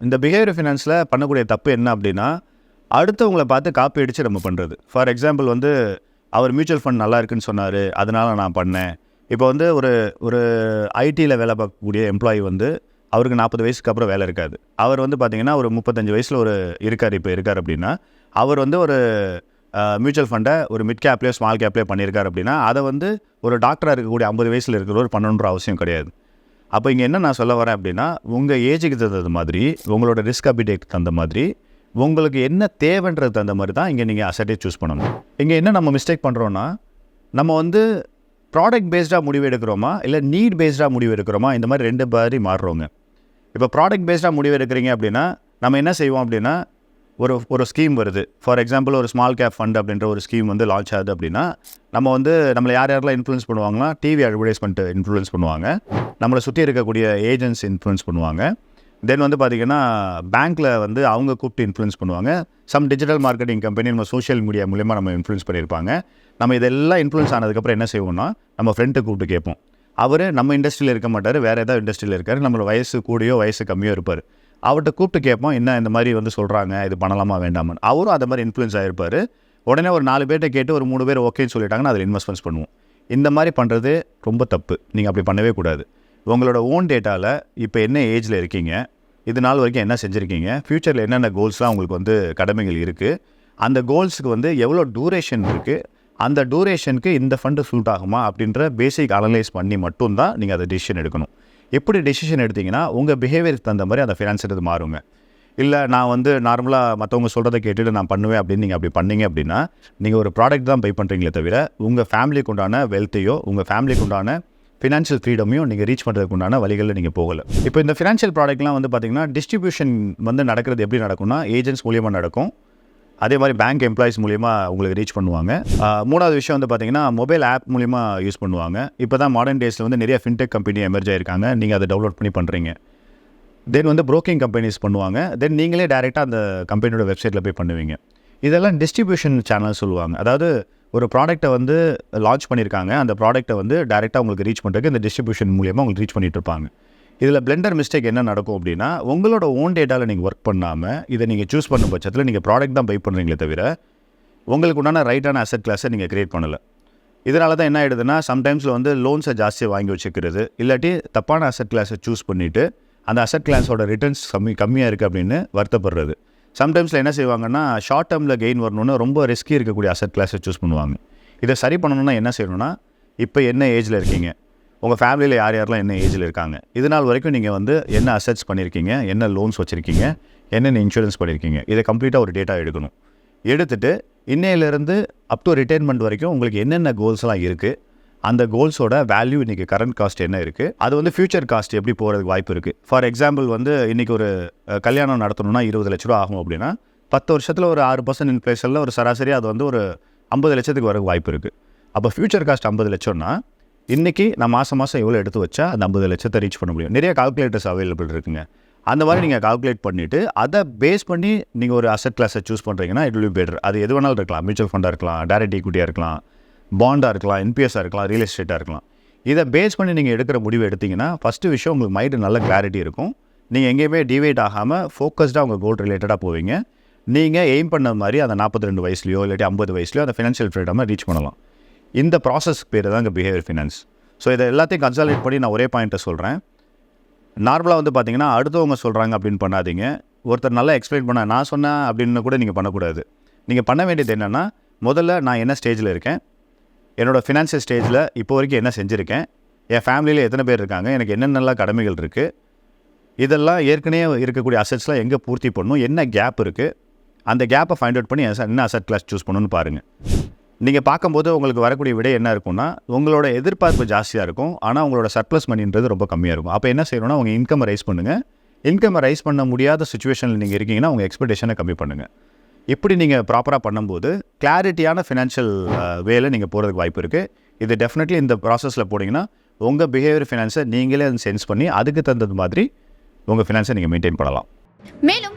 இந்த பிஹேவியர் ஃபினான்ஸில் பண்ணக்கூடிய தப்பு என்ன அப்படின்னா அடுத்தவங்களை பார்த்து காப்பி அடித்து நம்ம பண்ணுறது ஃபார் எக்ஸாம்பிள் வந்து அவர் மியூச்சுவல் ஃபண்ட் நல்லா இருக்குன்னு சொன்னார் அதனால் நான் பண்ணேன். இப்போ வந்து ஒரு ஒரு ஐடியில் வேலை பார்க்கக்கூடிய எம்ப்ளாயி வந்து அவருக்கு நாற்பது வயசுக்கு அப்புறம் வேலை இருக்காது. அவர் வந்து பார்த்திங்கன்னா ஒரு முப்பத்தஞ்சு வயசில் ஒரு இருக்கார் இப்போ இருக்கார் அப்படின்னா அவர் வந்து ஒரு மியூச்சுவல் ஃபண்டை ஒரு மிட் கேப்லேயோ ஸ்மால் கேப்லேயோ பண்ணியிருக்கார் அப்படின்னா அதை வந்து ஒரு டாக்டராக இருக்கக்கூடிய ஐம்பது வயசில் இருக்கிறவர் பண்ணணுன்ற அவசியம் கிடையாது. அப்போ இங்கே என்ன நான் சொல்ல வரேன் அப்படின்னா உங்கள் ஏஜுக்கு தகுந்த மாதிரி உங்களோட ரிஸ்க் அபிடேக்கு தகுந்த மாதிரி உங்களுக்கு என்ன தேவைன்றது தகுந்த மாதிரி தான் இங்கே நீங்கள் அசட்டே சூஸ் பண்ணணும். இங்கே என்ன நம்ம மிஸ்டேக் பண்ணுறோன்னா நம்ம வந்து ப்ராடக்ட் பேஸ்டாக முடிவு எடுக்கிறோமா இல்லை நீட் பேஸ்டாக முடிவு எடுக்கிறோமா இந்த மாதிரி ரெண்டு மாதிரி மாறுறோங்க. இப்போ ப்ராடக்ட் பேஸ்டாக முடிவு எடுக்கிறீங்க அப்படின்னா நம்ம என்ன செய்வோம் அப்படின்னா ஒரு ஒரு ஸ்கீம் வருது. ஃபார் எக்ஸாம்பிள் ஒரு ஸ்மால் கேப் ஃபண்ட் அப்படின்ற ஒரு ஸ்கீம் வந்து லான்ச் ஆகுது அப்படின்னா நம்ம வந்து நம்மளை யார் யாரெல்லாம் இன்ஃப்ளூயன்ஸ் பண்ணுவாங்கன்னா டிவி அட்வர்டைஸ்மெண்ட் இன்ஃப்ளூயன்ஸ் பண்ணுவாங்க. நம்மளை சுற்றி இருக்கக்கூடிய ஏஜென்ட்ஸ் இன்ஃப்ளூயன்ஸ் பண்ணுவாங்க. தென் வந்து பார்த்திங்கன்னா பேங்க்கில் வந்து அவங்க கூப்பிட்டு இன்ஃப்ளூயன்ஸ் பண்ணுவாங்க. சம் டிஜிட்டல் மார்க்கெட்டிங் கம்பெனி நம்ம சோஷியல் மீடியா மூலியமாக நம்ம இன்ஃப்ளூயன்ஸ் பண்ணியிருப்பாங்க. நம்ம இதெல்லாம் இன்ஃப்ளூயன்ஸ் ஆனதுக்கப்புறம் என்ன செய்வோம்னா நம்ம ஃப்ரெண்ட்டை கூப்பிட்டு கேட்போம். அவர் நம்ம இண்டஸ்ட்ரியில் இருக்க மாட்டார் வேறு ஏதாவது இண்டஸ்ட்ரியில் இருக்கார் நம்மளோட வயசு கூடயோ வயசு கம்மியோ இருப்பார். அவர்கிட்ட கூப்பிட்டு கேட்போம் என்ன இந்த மாதிரி வந்து சொல்கிறாங்க இது பண்ணலாமா வேண்டாமான்னு? அவரும் அதை மாதிரி இன்ஃப்ளூயன்ஸ் ஆகிருப்பார் உடனே ஒரு நாலு பேர்கிட்ட கேட்டு ஒரு மூணு பேர் ஓகேன்னு சொல்லிட்டாங்கன்னா அதில் இன்வெஸ்ட்மெண்ட்ஸ் பண்ணுவோம். இந்த மாதிரி பண்ணுறது ரொம்ப தப்பு. நீங்கள் அப்படி பண்ணவே கூடாது. உங்களோட ஓன் டேட்டாவில் இப்போ என்ன ஏஜில் இருக்கீங்க? இது நாள் வரைக்கும் என்ன செஞ்சுருக்கீங்க? ஃப்யூச்சரில் என்னென்ன கோல்ஸ்லாம் உங்களுக்கு வந்து கடமைகள் இருக்குது அந்த கோல்ஸுக்கு வந்து எவ்வளோ டூரேஷன் இருக்குது அந்த டூரேஷனுக்கு இந்த ஃபண்டு சூட் ஆகுமா? அப்படின்ற பேசிக் அனலைஸ் பண்ணி மட்டும்தான் நீங்கள் அதை டிசிஷன் எடுக்கணும். எப்படி டெசிஷன் எடுத்தீங்கன்னா உங்கள் பிஹேவியருக்கு தகுந்த மாதிரி அந்த ஃபினான்ஸ் மாறுங்க. இல்லை நான் வந்து நார்மலாக மற்றவங்க சொல்கிறத கேட்டுட்டு நான் பண்ணுவேன் அப்படின்னு நீங்கள் அப்படி பண்ணீங்க அப்படின்னா நீங்கள் ஒரு ப்ராடக்ட் தான் பை பண்ணுறீங்களே தவிர உங்கள் ஃபேமிலிக்கு உண்டான வெல்த்தையோ உங்கள் ஃபேமிலிக்கு உண்டான ஃபினான்ஷியல் ஃப்ரீடமையும் நீங்கள் ரீச் பண்ணுறதுக்கு உண்டான வழிகளில் நீங்கள் போகலை. இப்போ இந்த ஃபினான்ஷியல் ப்ராடக்ட்லாம் வந்து பார்த்தீங்கன்னா டிஸ்ட்ரிபியூஷன் வந்து நடக்கிறது எப்படி நடக்கும்னா ஏஜென்ட்ஸ் மூலியமாக நடக்கும். அதே மாதிரி பேங்க் எம்ப்ளாயிஸ் மூலிமா உங்களுக்கு ரீச் பண்ணுவாங்க. மூணாவது விஷயம் வந்து பார்த்தீங்கன்னா மொபைல் ஆப் மூலிமா யூஸ் பண்ணுவாங்க. இப்போ தான் மாடர்ன் டேஸில் வந்து நிறைய ஃபின்டெக் கம்பெனி எமர்ஜ் ஆயிருக்காங்க. நீங்கள் அதை டவுன்லோட் பண்ணி பண்ணுறீங்க தென் வந்து ப்ரோக்கிங் கம்பெனிஸ் பண்ணுவாங்க. தென் நீங்களே டேரெக்டாக அந்த கம்பெனியோட வெப்சைட்டில் போய் பண்ணுவீங்க. இதெல்லாம் டிஸ்ட்ரிபியூஷன் சேனல் சொல்லுவாங்க. அதாவது ஒரு ப்ராடக்ட்டை வந்து லான்ச் பண்ணியிருக்காங்க அந்த ப்ராடக்ட்டை வந்து டேரெக்டாக உங்களுக்கு ரீச் பண்ணுறதுக்கு இந்த டிஸ்ட்ரிபியூஷன் மூலியமாக உங்களுக்கு ரீச் பண்ணிகிட்டு இருப்பாங்க. இதில் பிளெண்டர் மிஸ்டேக் என்ன நடக்கும் அப்படின்னா உங்களோட ஓன் டேட்டாவில் நீங்கள் ஒர்க் பண்ணாமல் இதை நீங்கள் சூஸ் பண்ணும் பட்சத்தில் நீங்கள் ப்ராடக்ட் தான் பை பண்ணுறீங்களே தவிர உங்களுக்கு உண்டான ரைட்டான அசட் கிளாஸை நீங்கள் க்ரியேட் பண்ணலை. இதனால தான் என்ன ஆகிடுதுன்னா சம்டைம்ஸில் வந்து லோன்ஸை ஜாஸ்தியாக வாங்கி வச்சுக்கிறது இல்லாட்டி தப்பான அசட் கிளாஸை சூஸ் பண்ணிவிட்டு அந்த அசட் கிளாஸோட ரிட்டர்ன்ஸ் கம்மி கம்மியாக இருக்குது அப்படின்னு வருத்தப்படுறது. சம்டைம்ஸில் என்ன செய்வாங்கன்னா ஷார்ட் டேர்மில் கெயின் வரணும்னு ரொம்ப ரிஸ்கி இருக்கக்கூடிய அசட் கிளாஸை சூஸ் பண்ணுவாங்க. இதை சரி பண்ணணும்னா என்ன செய்யணும்னா இப்போ என்ன ஏஜில் இருக்கீங்க? உங்கள் ஃபேமிலியில் யார் யாரெல்லாம் என்ன ஏஜில் இருக்காங்க? இது நாள் வரைக்கும் நீங்கள் வந்து என்ன அசட்ஸ் பண்ணியிருக்கீங்க என்ன லோன்ஸ் வச்சுருக்கீங்க? என்னென்ன இன்சூரன்ஸ் பண்ணியிருக்கீங்க இதை கம்ப்ளீட்டாக ஒரு டேட்டா எடுக்கணும். எடுத்துட்டு இன்னையிலேருந்து அப் டு ரிட்டைர்மெண்ட் வரைக்கும் உங்களுக்கு என்னென்ன கோல்ஸ்லாம் இருக்குது அந்த கோல்ஸோட வேல்யூ இன்றைக்கி கரண்ட் காஸ்ட் என்ன இருக்குது அது வந்து ஃபியூச்சர் காஸ்ட் எப்படி போகிறதுக்கு வாய்ப்பு இருக்குது ஃபார் எக்ஸாம்பிள் வந்து இன்றைக்கி ஒரு கல்யாணம் நடத்தணும்னா இருபது லட்ச ரூபா ஆகும் அப்படின்னா பத்து வருஷத்தில் ஒரு ஆறு பர்சன்ட் இன்ஃப்ளேஷனில் ஒரு சராசரி அது வந்து ஒரு ஐம்பது லட்சத்துக்கு வரக்கு வாய்ப்பு இருக்குது அப்போ ஃபியூச்சர் காஸ்ட் ஐம்பது லட்சம்னா இன்றைக்கி நான் மாதம் மாதம் எவ்வளோ எடுத்து வச்சா அந்த ஐம்பது லட்சத்தை ரீச் பண்ண முடியும். நிறைய கால்குலேட்டர்ஸ் அவைலபிள் இருக்குங்க. அந்த மாதிரி நீங்கள் கால்குலேட் பண்ணிவிட்டு அதை பேஸ் பண்ணி நீங்கள் ஒரு அசட் கிளாஸை சூஸ் பண்ணுறீங்கன்னா இட் வில் பெட்டர் அது எது வேணாலும் இருக்கலாம். மியூச்சுவல் ஃபண்டாக இருக்கலாம் டேரக்ட் ஈக்விட்டியாக இருக்கலாம் பாண்டாக இருக்கலாம் என்பிஎஸ்ஸாக இருக்கலாம் ரியல் எஸ்டேட்டாக இருக்கலாம். இதை பேஸ் பண்ணி நீங்கள் எடுக்கிற முடிவு எடுத்தீங்கன்னா ஃபஸ்ட்டு விஷயம் உங்களுக்கு மைண்டு நல்ல கிளாரிட்டி இருக்கும். நீங்கள் எங்கேயுமே டிவைட் ஆகாமல் ஃபோக்கஸ்டாக உங்கள் கோல் ரிலேட்டடாக போவீங்க. நீங்கள் எய்ம் பண்ண மாதிரி அந்த நாற்பத்தி ரெண்டு வயசுலையோ இல்லாட்டி ஐம்பது வயசுலையோ அந்த ஃபினான்ஷியல் ஃப்ரீடமாக ரீச் பண்ணலாம். இந்த ப்ராசஸ் பேர் தான் இங்கே பிஹேவியர் ஃபினான்ஸ் ஸோ இதை எல்லாத்தையும் கன்சாலேட் பண்ணி நான் ஒரே பாயிண்ட்டை சொல்கிறேன் நார்மலாக வந்து பார்த்தீங்கன்னா அடுத்தவங்க சொல்கிறாங்க அப்படின்னு பண்ணாதீங்க. ஒருத்தர் நல்லா எக்ஸ்பிளைன் பண்ண நான் சொன்னேன் அப்படின்னு கூட நீங்கள் பண்ணக்கூடாது. நீங்கள் பண்ண வேண்டியது என்னென்னா முதல்ல நான் என்ன ஸ்டேஜில் இருக்கேன்? என்னோடய ஃபினான்ஷியல் ஸ்டேஜில் இப்போ வரைக்கும் என்ன செஞ்சுருக்கேன்? என் ஃபேமிலியில் எத்தனை பேர் இருக்காங்க? எனக்கு என்னென்னலாம் கடமைகள் இருக்குது இதெல்லாம் ஏற்கனவே இருக்கக்கூடிய அசட்ஸ்லாம் எங்கே பூர்த்தி பண்ணணும் என்ன கேப் இருக்குது அந்த கேப்பை ஃபைண்ட் அவுட் பண்ணி என்ன அசட் கிளாஸ் சூஸ் பண்ணணும்னு பாருங்கள் நீங்கள் பார்க்கும்போது உங்களுக்கு வரக்கூடிய விடை என்ன இருக்கும்னா உங்களோட எதிர்பார்ப்பு ஜாஸ்தியாக இருக்கும். ஆனால் உங்களோட சர்ப்ளஸ் மணின்றது ரொம்ப கம்மியாக இருக்கும். அப்போ என்ன செய்யணும்னா உங்கள் இன்கம் ரைஸ் பண்ணுங்கள் இன்கம் ரைஸ் பண்ண முடியாத சுச்சுவேஷனில் நீங்கள் இருக்கீங்கன்னா உங்கள் எக்ஸ்பெக்டேஷனை கம்மி பண்ணுங்கள் இப்படி நீங்கள் ப்ராப்பராக பண்ணும்போது கிளாரிட்டியான ஃபினான்ஷியல் வேல நீங்கள் போகிறதுக்கு வாய்ப்பு இருக்குது இது டெஃபினெட்லி இந்த ப்ராசஸில் போனீங்கன்னா உங்கள் பிஹேவியர் ஃபினான்ஸை நீங்களே அதை சென்ஸ் பண்ணி அதுக்கு தகுந்தது மாதிரி உங்கள் ஃபினான்ஸை நீங்கள் மெயின்டைன் பண்ணலாம். மேலும்